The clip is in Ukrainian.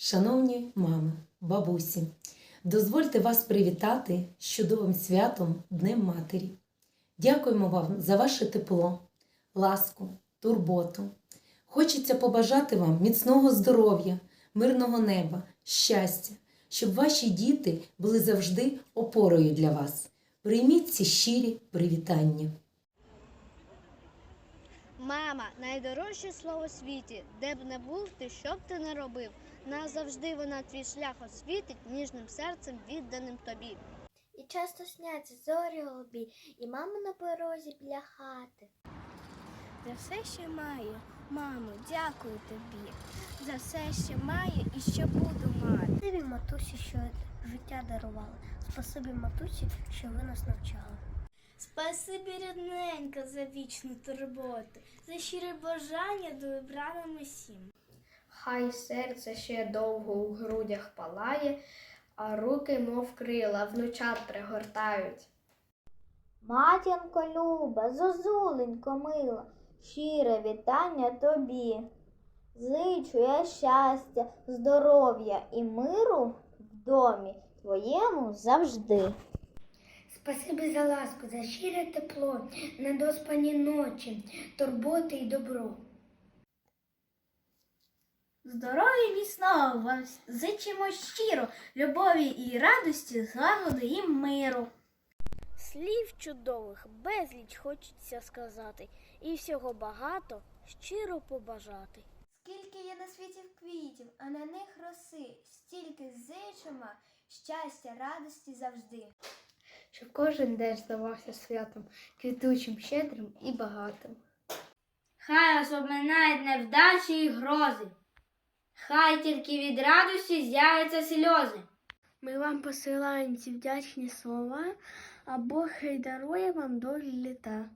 Шановні мами, бабусі, дозвольте вас привітати з чудовим святом Днем Матері. Дякуємо вам за ваше тепло, ласку, турботу. Хочеться побажати вам міцного здоров'я, мирного неба, щастя, щоб ваші діти були завжди опорою для вас. Прийміть ці щирі привітання. Мама найдорожче слово в світі, де б не був ти, що б ти не робив. Назавжди вона твій шлях освітить ніжним серцем відданим тобі. І часто сняться зорі голубі, і мама на порозі біля хати. За все, що маю, мамо, дякую тобі. За все, що маю і що буду мати. Спасибі матусі, що життя дарували. Спасибі матусі, що ви нас навчали. Спасибі, рідненька, за вічну турботу, за щире бажання до добра нам усім. Хай серце ще довго у грудях палає, а руки, мов крила, внучат пригортають. Матінко люба, зозуленько мила, щире вітання тобі. Зичу я щастя, здоров'я і миру в домі твоєму завжди. Спасибі за ласку, за щире тепло, недоспані ночі, турботи й добро. Здоров'я міцного вам зичимо щиро, любові і радості, злагоди і миру. Слів чудових безліч хочеться сказати, і всього багато щиро побажати. Скільки є на світі квітів, а на них роси, стільки зичимо щастя, радості завжди. Щоб кожен день здавався святом, квітучим, щедрим і багатим. Хай вас обминають невдачі і грози. Хай тільки від радості з'являться сльози. Ми вам посилаємо ці вдячні слова, а Бог хай дарує вам долі літа.